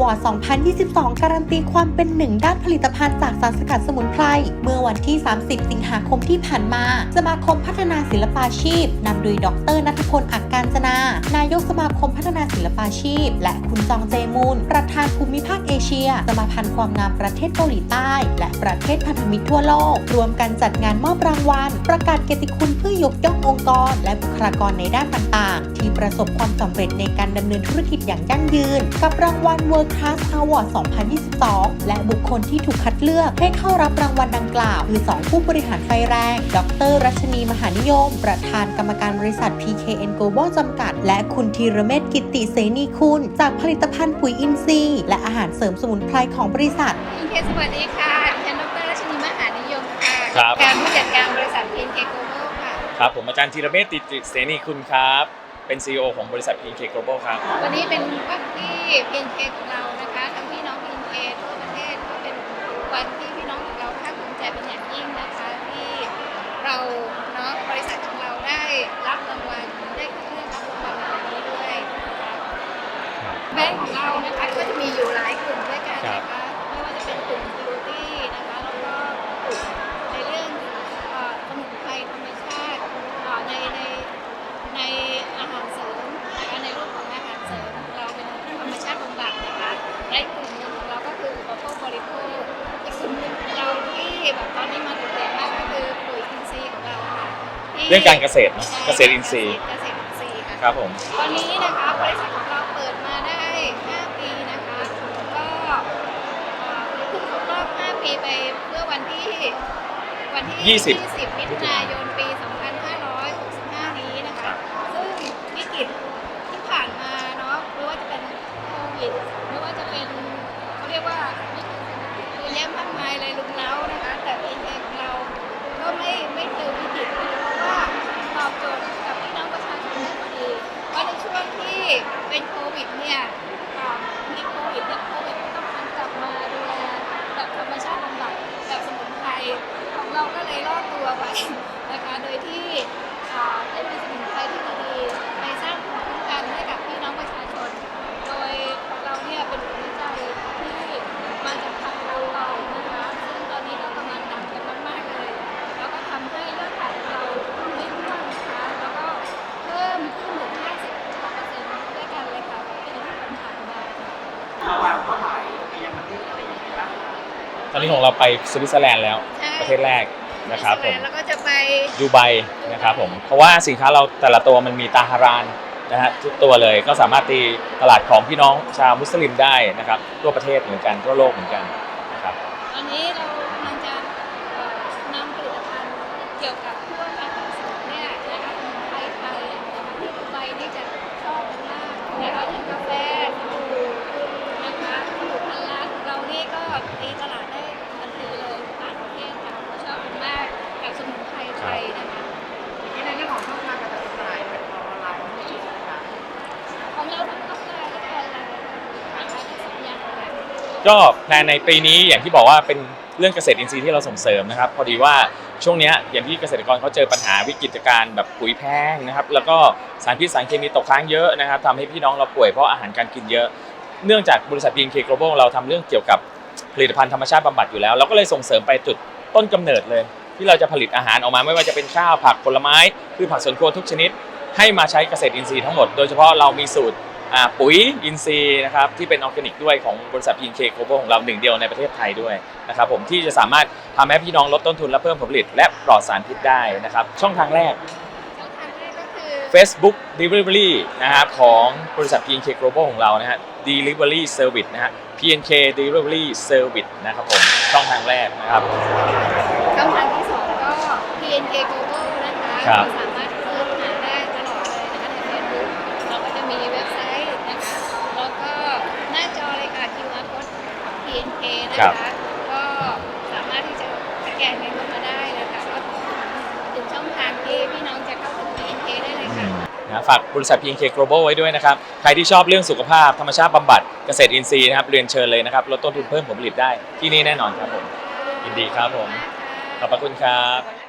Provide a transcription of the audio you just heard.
Award 2022 การันตีความเป็นหนึ่งด้านผลิตภัณฑ์จากสารสกัดสมุนไพร เมื่อวันที่ 30 สิงหาคมที่ผ่านมา สมาคมพัฒนาศิลปาชีพนำโดยดรนัทพล อักการจนา นายกสมาคมพัฒนาศิลปาชีพ และคุณจองเจมูนประธานภูมิภาคเอเชีย สมาพันธ์ความงามประเทศเกาหลีใต้ และประเทศพันธมิตรทั่วโลก รวมกันจัดงานมอบรางวัล ประกาศเกียรติคุณเพื่อยกย่ององค์กร และบุคลากรในด้านต่างๆ ที่ประสบความสำเร็จในการดำเนินธุรกิจอย่างยั่งยืน กับรางวัล World Class Award 2022 และบุคคลที่ถูกคัดเลือกให้เข้ารับรางวัลดังกล่าว คือ 2 ผู้บริหารไฟแรง ดร รัชนีมหานิยม ประธานกรรมการบริษัท PKN Global จำกัด และคุณธีรเมธกิตติเสนีคุณ จากผลิตภัณฑ์ปุ๋ยอินทรีย์ และอาหารเสริมสมุนไพรของบริษัทพีเคสวัสดีค่ะดิฉันดร รัชนีมหานิยมค่ะครับ การผู้จัดการบริษัทพีเคโกลบอลค่ะ ครับผมอาจารย์ธีรเมธติติเสนีคุณครับ เป็น CEO ของบริษัท PK Global ครับ วันนี้เป็นวันที่พีเคของเรานะคะทั้งพี่น้องพีเคทั่วประเทศก็เป็นวันที่พี่น้องของเราภาคภูมิใจเป็นอย่างยิ่งนะคะที่เราเนาะบริษัทของเราได้รับรางวัลได้เลือกรับรางวัลในวันนี้ด้วยนะคะแบงก์ของเรานะคะก็จะมีอยู่หลายกลุ่มด้วยกันนะคะ เรื่องการเกษตรเนอะใช่เกษตรอินทรีย์เกษตรอินทรีย์ค่ะ ครับผม ตอนนี้นะคะบริษัทของเราเปิดมาได้ 5 ปีนะคะ ก็เอ่อเพิ่งครบรอบ 5 ปีไปเมื่อวันที่วันที่ 20 20 มิถุนายนปี 2565 นี้นะคะ ซึ่งวิกฤตที่ผ่านมาเนาะไม่ว่าจะเป็นโควิดไม่ว่าจะเป็นเขาเรียกว่าวิกฤตเศรษฐกิจเยอะแยะมากมายเลยลุมเล้านะคะ แต่เองของเราก็ไม่ไม่เจอวิกฤตเพราะว่าตอบโจทย์กับพี่น้องประชาชนได้พอดีเพราะในช่วงที่เป็นโควิดเนี่ยอ่ามีโควิดเนี่ยโควิดก็ต้องหันกลับมาดูแลแบบธรรมชาติบำบัดแบบสมุนไพรของเราก็เลยรอดตัวไปนะคะ โดยที่ อ่าได้มีสมุนไพรที่ดีๆในสร้างภูมิคุ้มกันให้กับพี่น้องประชาชน โดยเราเนี่ยเป็นผลวิจัยที่มาจากทางเราเรานะคะ ซึ่งตอนนี้เรากำลังดังกันมากๆเลย แล้วก็ทำให้ยอดขายของเราไม่ร่วงนะคะ แล้วก็เพิ่มขึ้นถึง50กว่าเปอร์เซ็นต์ด้วยกันเลยค่ะเป็นที่ปัญหามา ตอนนี้ของเราไปสวิตเซอร์แลนด์แล้วใช่ ประเทศแรกนะครับผมแล้วก็จะไป ดูไบนะครับผมเพราะว่าสินค้าเราแต่ละตัวมันมีตาฮารานนะฮะทุกตัวเลยก็สามารถตีตลาดของพี่น้องชาวมุสลิมได้นะครับทั่วประเทศเหมือนกันทั่วโลกเหมือนกันนะครับ ตอนนี้ ก็แพลนในปีนี้อย่างที่บอกว่าเป็นเรื่องเกษตรอินทรีย์ที่เราส่งเสริมนะครับ พอดีว่าช่วงเนี้ยอย่างที่เกษตรกรเขาเจอปัญหาวิกฤตการณ์แบบปุ๋ยแพงนะครับ แล้วก็สารพิษสารเคมีตกค้างเยอะนะครับทำให้พี่น้องเราป่วยเพราะอาหารการกินเยอะ เนื่องจากบริษัท BNK Global เราทำเรื่องเกี่ยวกับผลิตภัณฑ์ธรรมชาติบำบัดอยู่แล้วเราก็เลยส่งเสริมไปจุดต้นกำเนิดเลย ที่เราจะผลิตอาหารออกมาไม่ว่าจะเป็นข้าวผักผลไม้พืชผักสวนครัวทุกชนิด ให้มาใช้เกษตรอินทรีย์ทั้งหมดโดยเฉพาะเรามีสูตร ปุ๋ยอินทรีย์นะครับที่เป็นออร์แกนิกด้วยของบริษัท PNK Global ของเราหนึ่งเดียวในประเทศไทยด้วยนะครับผมที่จะสามารถทำให้พี่น้องลดต้นทุนและเพิ่มผลผลิต และปลอดสารพิษได้นะครับช่องทางแรก ช่องทางแรกก็คือ Facebook Delivery นะครับของบริษัท PNK Global ของเรานะฮะ Delivery Service นะฮะ PNK Delivery Service นะครับผมช่องทางแรกนะครับช่องทางที่สองก็ PNK Global นะคะ ครับ สามารถเสิร์ชหาได้ตลอดเลยนะคะใน Facebook เราก็จะมีเว็บไซต์นะคะ แล้วก็หน้าจอเลยค่ะ QR code ของ PNK นะคะก็สามารถที่จะสแกนกันเข้ามาได้เลยค่ะก็ถึงช่องทางที่พี่น้องจะเข้าถึง PNK ได้เลยค่ะ นะฝากบริษัท PNK Global ไว้ด้วยนะครับ ใครที่ชอบเรื่องสุขภาพ ธรรมชาติบำบัดเกษตรอินทรีย์นะครับ เรียนเชิญเลยนะครับ ลดต้นทุนเพิ่มผลผลิตได้ที่นี่แน่นอนครับผม ยินดีครับผม ขอบพระคุณครับ